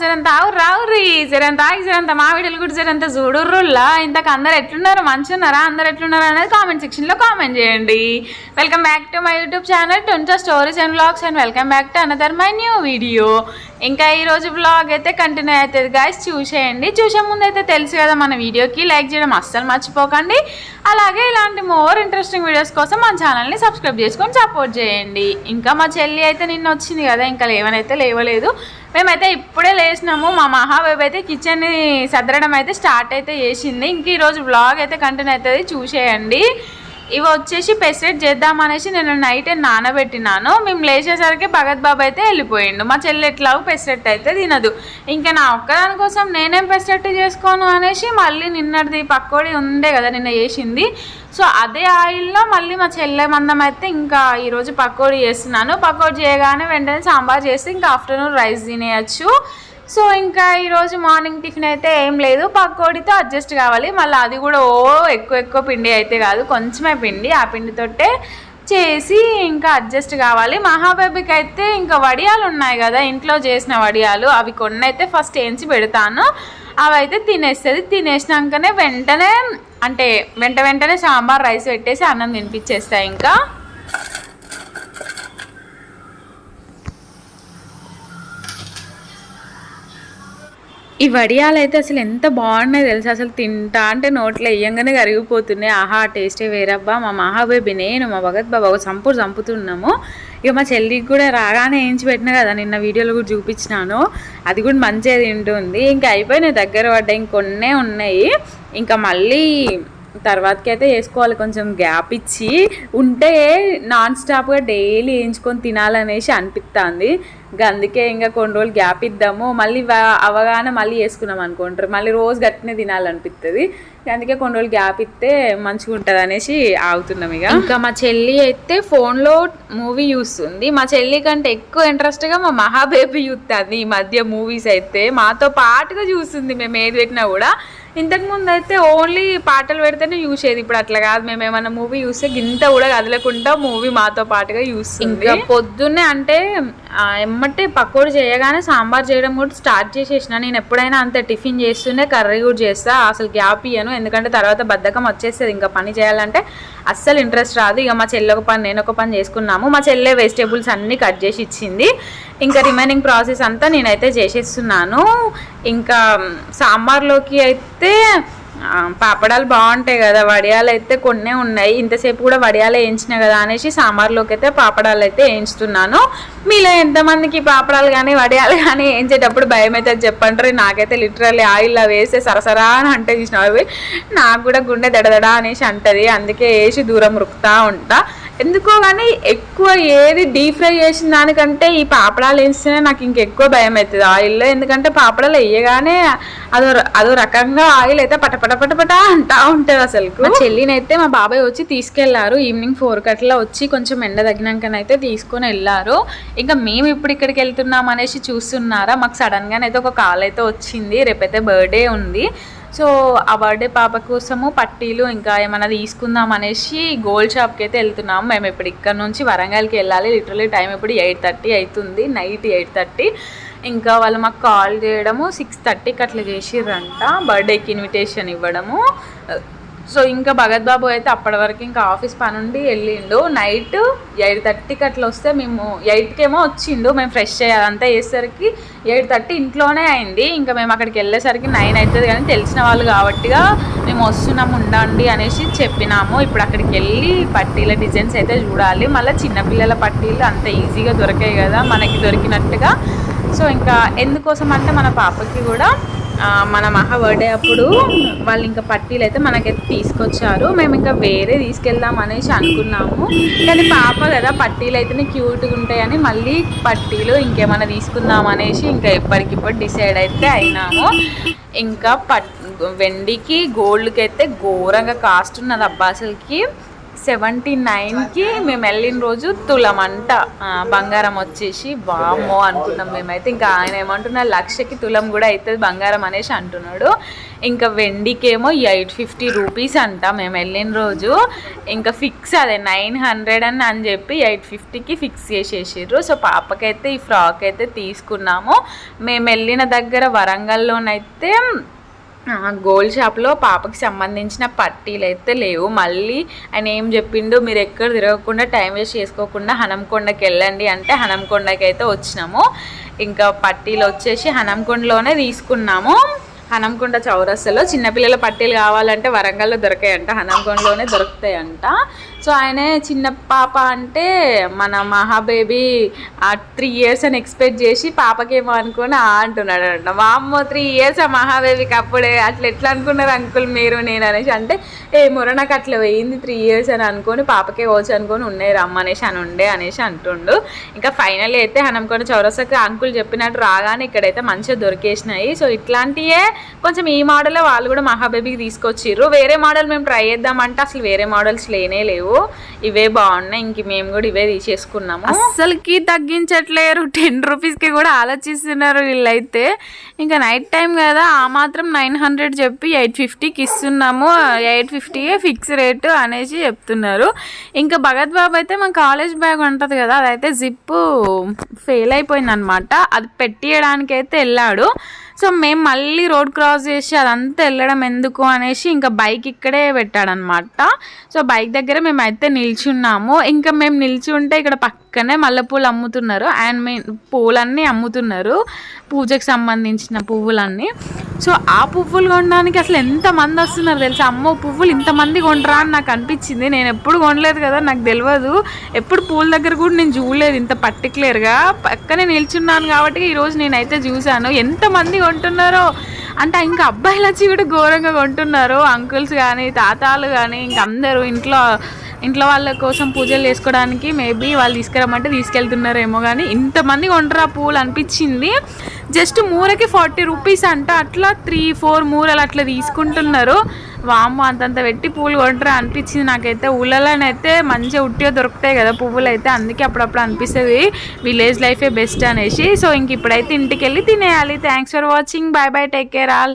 జరంత ఆవు రావురి జరంత ఆగి జరంత మా వీడియోలు కూడా జరంత చూడుర్రుల్లా ఇంతకు అందరు ఎట్లున్నారు? మంచి ఉన్నారా అందరు ఎట్లున్నారు అనేది కామెంట్ సెక్షన్లో కామెంట్ చేయండి. Welcome back to my YouTube channel twenty stories and blogs and welcome back to another my new video ఇంకా ఈరోజు బ్లాగ్ అయితే కంటిన్యూ అవుతుంది గాయస్ చూసేయండి. చూసే ముందు అయితే తెలుసు కదా మన వీడియోకి లైక్ చేయడం అస్సలు మర్చిపోకండి. అలాగే ఇలాంటి మోర్ ఇంట్రెస్టింగ్ వీడియోస్ కోసం మన ఛానల్ని సబ్స్క్రైబ్ చేసుకొని సపోర్ట్ చేయండి. ఇంకా మా చెల్లి అయితే నిన్న వచ్చింది కదా ఇంకా లేవనైతే లేవలేదు. మేమైతే ఇప్పుడే లేచినాము. మా మహాబాబు అయితే కిచెన్ని సదరడం అయితే స్టార్ట్ అయితే చేసింది. ఇంక ఈరోజు బ్లాగ్ అయితే కంటిన్యూ అవుతుంది. చూసేయండి. ఇవి వచ్చేసి పెసరెట్ చేద్దాం అనేసి నేను నైట్ నానబెట్టినాను. మేము లేచేసరికి భగత్ బాబు అయితే వెళ్ళిపోయిండు. మా చెల్లి ఎట్లాగో పెసరెట్ అయితే తినదు. ఇంకా నా ఒక్కదాని కోసం నేనేం పెసరెట్ చేసుకోను అనేసి మళ్ళీ నిన్నటిది పక్కోడి ఉండే కదా నిన్న చేసింది. సో అదే ఆయిల్లో మళ్ళీ మా చెల్లె మందం అయితే ఇంకా ఈరోజు పకోడీ చేస్తున్నాను. పకోడీ చేయగానే వెంటనే సాంబార్ చేసి ఇంకా ఆఫ్టర్నూన్ రైస్ తినేయచ్చు. సో ఇంకా ఈరోజు మార్నింగ్ టిఫిన్ అయితే ఏం లేదు. పకోడీతో అడ్జస్ట్ కావాలి. మళ్ళీ అది కూడా ఓ ఎక్కువ ఎక్కువ పిండి అయితే కాదు. కొంచెమే పిండి. ఆ పిండితోటే చేసి ఇంకా అడ్జస్ట్ కావాలి. మహాబేబీకి అయితే ఇంకా వడియాలు ఉన్నాయి కదా. ఇంట్లో చేసిన వడియాలు. అవి కొన్ని అయితే ఫస్ట్ వేయించి పెడతాను. అవి అయితే తినేస్తుంది. తినేసినాకనే వెంటనే అంటే వెంట వెంటనే సాంబార్ రైస్ పెట్టేసి అన్నం తినిపించేస్తాయి ఇంకా. ఈ వడియాలు అయితే అసలు ఎంత బాగున్నాయి తెలుసు? అసలు తింటా అంటే నోట్లో వేయంగానే కరిగిపోతున్నాయి. ఆహా టేస్టే వేరబ్బా. మా మహాబేబీ నేను మా భగత్ బాబా ఒక సంపూర్ చంపుతున్నాము. ఇక మా చెల్లికి కూడా రాగానే వేయించి పెట్టిన కదా నిన్న వీడియోలో కూడా చూపించినాను. అది కూడా మంచిగా తింటుంది. ఇంకా అయిపోయినాయి దగ్గర పడ్డాయి ఇంకొన్నే ఉన్నాయి. ఇంకా మళ్ళీ తర్వాతకి అయితే వేసుకోవాలి కొంచెం గ్యాప్ ఇచ్చి ఉంటే నాన్ స్టాప్గా డైలీ వేయించుకొని తినాలనేసి అనిపిస్తుంది అందుకే ఇంకా కొన్ని రోజులు గ్యాప్ ఇద్దాము. మళ్ళీ అవగాహన మళ్ళీ వేసుకున్నాం అనుకుంటారు. మళ్ళీ రోజు గట్టినే తినాలనిపిస్తుంది అందుకే కొన్ని రోజులు గ్యాప్ ఇస్తే మంచిగా ఉంటుంది అనేసి ఆగుతున్నాం ఇక. ఇంకా మా చెల్లి అయితే ఫోన్లో మూవీ చూస్తుంది. మా చెల్లి కంటే ఎక్కువ ఇంట్రెస్ట్గా మా మహాబేబీ చూస్తుంది ఈ మధ్య మూవీస్ అయితే మాతో పాటుగా చూస్తుంది. మేము ఏది పెట్టినా కూడా. ఇంతకు ముందు అయితే ఓన్లీ పాటలు పెడితేనే చూసేది ఇప్పుడు అట్లా కాదు. మేము ఏమైనా మూవీ చూస్తే గింత కూడా కదలకుండా మూవీ మాతో పాటుగా యూస్ ఇంకా పొద్దున్నే అంటే ఎమ్మటే పకోడీ చేయగానే సాంబార్ చేయడం కూడా స్టార్ట్ చేసేసిన. నేను ఎప్పుడైనా అంతే టిఫిన్ చేస్తూనే కర్రీ కూడా చేస్తా. అసలు గ్యాప్ ఇయ్యను. ఎందుకంటే తర్వాత బద్ధకం వచ్చేస్తుంది. ఇంకా పని చేయాలంటే అస్సలు ఇంట్రెస్ట్ రాదు. ఇక మా చెల్లి ఒక పని నేను ఒక పని చేసుకున్నాము. మా చెల్లె వెజిటేబుల్స్ అన్నీ కట్ చేసి ఇచ్చింది. ఇంకా రిమైనింగ్ ప్రాసెస్ అంతా నేనైతే చేసేస్తున్నాను. ఇంకా సాంబార్లోకి అయితే పాపడాలు బాగుంటాయి కదా వడియాలు అయితే కొన్నే ఉన్నాయి. ఇంతసేపు కూడా వడియాలు వేయించిన కదా అనేసి సాంబార్లోకి అయితే పాపడాలు అయితే వేయించుతున్నాను. మీలో ఎంతమందికి పాపడాలు కానీ వడియాలు కానీ వేయించేటప్పుడు భయం అయితే చెప్పంటారు. నాకైతే లిటరల్లీ ఆయిల్ వేస్తే సరసరా అని అంటే చూసిన అవి నాకు కూడా గుండె దడదడా అనేసి అంటది. అందుకే వేసి దూరం రుకుతా ఉంటా. ఎందుకో కానీ ఎక్కువ ఏది డీప్ ఫ్రై చేసిన దానికంటే ఈ పాపడాలు వేస్తేనే నాకు ఇంకెక్కువ భయం అవుతుంది. ఆయిల్లో ఎందుకంటే పాపడాలు వేయగానే అదో అదో రకంగా ఆయిల్ అయితే పటపట పటపట అంటా ఉంటుంది అసలు మా చెల్లినైతే మా బాబాయ్ వచ్చి తీసుకెళ్ళారు. ఈవినింగ్ ఫోర్ కట్లా వచ్చి కొంచెం ఎండ తగ్గినాకనైతే తీసుకొని వెళ్ళారు. ఇంకా మేము ఇప్పుడు ఇక్కడికి వెళ్తున్నాం అనేసి చూస్తున్నారా? మాకు సడన్గానైతే ఒక కాల్ అయితే వచ్చింది. రేపైతే బర్త్డే ఉంది. సో ఆ బర్త్డే పాప కోసము పట్టీలు ఇంకా ఏమైనా తీసుకుందాం అనేసి గోల్డ్ షాప్కి అయితే వెళ్తున్నాము మేము ఇప్పుడు ఇక్కడ నుంచి వరంగల్కి వెళ్ళాలి. లిటరలీ టైం ఇప్పుడు ఎయిట్ థర్టీ అవుతుంది నైట్ ఎయిట్ థర్టీ. ఇంకా వాళ్ళు మాకు కాల్ చేయడము సిక్స్ థర్టీకి అట్లా చేసిర్రంట. బర్త్డేకి ఇన్విటేషన్ ఇవ్వడము. సో ఇంకా భగత్ బాబు అయితే అప్పటి వరకు ఇంకా ఆఫీస్ పని ఉండి వెళ్ళిండు. నైట్ ఎయిట్ థర్టీకి అట్లా వస్తే మేము ఎయిట్కేమో వచ్చిండు. మేము ఫ్రెష్ అయ్యాలంతా వేసేసరికి ఎయిట్ థర్టీ ఇంట్లోనే అయింది. ఇంకా మేము అక్కడికి వెళ్ళేసరికి నైన్ అవుతుంది కానీ తెలిసిన వాళ్ళు కాబట్టిగా మేము వస్తున్నాము ఉండండి అనేసి చెప్పినాము. ఇప్పుడు అక్కడికి వెళ్ళి పట్టీల డిజైన్స్ అయితే చూడాలి. మళ్ళీ చిన్నపిల్లల పట్టీలు అంత ఈజీగా దొరికాయి కదా మనకి దొరికినట్టుగా. సో ఇంకా ఎందుకోసం అంటే మన పాపకి కూడా మన మహా బర్త్డే అప్పుడు వాళ్ళు ఇంకా పట్టీలు అయితే మనకైతే తీసుకొచ్చారు. మేము ఇంకా వేరే తీసుకెళ్దాం అనేసి అనుకున్నాము. కానీ పాప కదా పట్టీలు అయితేనే క్యూట్గా ఉంటాయని మళ్ళీ పట్టీలు ఇంకేమైనా తీసుకుందాం అనేసి ఇంకా ఎప్పటికిప్పుడు డిసైడ్ అయితే అయినాము. ఇంకా పట్ వెండికి గోల్డ్కి అయితే ఘోరంగా కాస్ట్ ఉన్నది అబ్బా అసలుకి. సెవెంటీ నైన్కి మేము వెళ్ళిన రోజు తులం అంట బంగారం వచ్చేసి వామ్మో అనుకున్నాం మేమైతే. ఇంకా ఆయన ఏమంటున్నా లక్షకి తులం కూడా అవుతుంది బంగారం అనేసి అంటున్నాడు. ఇంకా వెండికేమో ఎయిట్ ఫిఫ్టీ రూపీస్ అంట మేము వెళ్ళిన రోజు. ఇంకా ఫిక్స్ అదే నైన్ హండ్రెడ్ అని అని చెప్పి ఎయిట్ ఫిఫ్టీకి ఫిక్స్ చేసేసారు సో పాపకైతే ఈ ఫ్రాక్ అయితే తీసుకున్నాము. మేము వెళ్ళిన దగ్గర వరంగల్లోనైతే గోల్డ్ షాప్లో పాపకి సంబంధించిన పట్టీలు అయితే లేవు. మళ్ళీ ఆయన ఏం చెప్పిండు? మీరు ఎక్కడ తిరగకుండా టైం వేస్ట్ చేసుకోకుండా హనంకొండకి వెళ్ళండి. అంటే హనంకొండకి అయితే వచ్చినాము. ఇంకా పట్టీలు వచ్చేసి హనంకొండలోనే తీసుకున్నాము. హనంకొండ చౌరస్తలో చిన్నపిల్లల పట్టీలు కావాలంటే వరంగల్లో దొరకాయంట. హనంకొండలోనే దొరుకుతాయంట. సో ఆయనే చిన్న పాప అంటే మన మహాబేబీ ఆ త్రీ ఇయర్స్ అని ఎక్స్పెక్ట్ చేసి పాపకేమో అనుకుని ఆ అంటున్నాడు అంట మా అమ్మ త్రీ ఇయర్స్ ఆ మహాబేబీకి అప్పుడే అట్లా ఎట్లా అనుకున్నారు అంకుల్ మీరు నేను అనేసి అంటే ఏ మొర నాకు అట్లా పోయింది త్రీ ఇయర్స్ అని అనుకొని పాపకే వచ్చి అనుకొని ఉన్నాయి రమ్మనేసి అని ఉండే అనేసి అంటుండు. ఇంకా ఫైనల్ అయితే హనంకొండ చౌరస్తాకి అంకుల్ చెప్పినట్టు రాగానే ఇక్కడైతే మంచిగా దొరికేసినాయి. సో ఇట్లాంటియే కొంచెం ఈ మోడలే వాళ్ళు కూడా మహాబేబీకి తీసుకొచ్చిర్రు. వేరే మోడల్ మేము ట్రై చేద్దామంటే అసలు వేరే మోడల్స్ లేనే లేవు. ఇవే బాగున్నాయి. ఇంక మేము కూడా ఇవే తీసేసుకున్నాము. అసలుకి తగ్గించట్లేరు. టెన్ రూపీస్కి కూడా ఆలోచిస్తున్నారు వీళ్ళైతే. ఇంకా నైట్ టైం కదా ఆ మాత్రం నైన్ హండ్రెడ్ చెప్పి ఎయిట్ ఫిఫ్టీకి ఇస్తున్నాము. ఎయిట్ ఫిఫ్టీయే ఫిక్స్ రేటు అనేసి చెప్తున్నారు. ఇంకా భగత్ బాబు అయితే మన కాలేజ్ బ్యాగ్ ఉంటుంది కదా అదైతే జిప్పు ఫెయిల్ అయిపోయింది అనమాట అది పెట్టియడానికి అయితే వెళ్ళాడు. సో మేము మళ్ళీ రోడ్ క్రాస్ చేసి అదంతా వెళ్ళడం ఎందుకు అనేసి ఇంకా బైక్ ఇక్కడే పెట్టాడనమాట. సో బైక్ దగ్గర మేము అయితే నిల్చున్నాము. ఇంకా మేము నిల్చి ఉంటే ఇక్కడ పక్కనే మల్లెపూలు అమ్ముతున్నారు. అండ్ మీ పూలన్నీ అమ్ముతున్నారు. పూజకు సంబంధించిన పువ్వులన్నీ. సో ఆ పువ్వులు కొనడానికి అసలు ఎంతమంది వస్తున్నారు తెలుసా? అమ్మో పువ్వులు ఇంతమంది కొంటరా అని నాకు అనిపించింది. నేను ఎప్పుడు కొనలేదు కదా నాకు తెలియదు. ఎప్పుడు పూల దగ్గర కూడా నేను చూడలేదు ఇంత పర్టికులర్గా పక్కనే నిల్చున్నాను కాబట్టి ఈరోజు నేనైతే చూశాను. ఎంతమంది కొంటున్నారో? అంటే ఇంకా అబ్బాయిల వచ్చి కూడా ఘోరంగా కొంటున్నారు. అంకుల్స్ కానీ తాతాలు కానీ ఇంక అందరూ ఇంట్లో ఇంట్లో వాళ్ళ కోసం పూజలు చేసుకోవడానికి మేబీ వాళ్ళు తీసుకురమ్మంటే తీసుకెళ్తున్నారేమో కానీ ఇంతమంది కొంటారు ఆ పూలు అనిపించింది. జస్ట్ మూరకి ఫార్టీ రూపీస్ అంట. అట్లా త్రీ ఫోర్ మూరలు అట్లా తీసుకుంటున్నారు. వామ్మ అంతంత పెట్టి పూలు కొంటారా అనిపించింది నాకైతే. ఊళ్ళలోనైతే మంచిగా ఉట్టిగా దొరుకుతాయి కదా పువ్వులు అయితే అందుకే అప్పుడప్పుడు అనిపిస్తుంది. విలేజ్ లైఫే బెస్ట్ అనేసి. సో ఇంక ఇప్పుడైతే ఇంటికి వెళ్ళి తినేయాలి thanks for watching bye bye take care all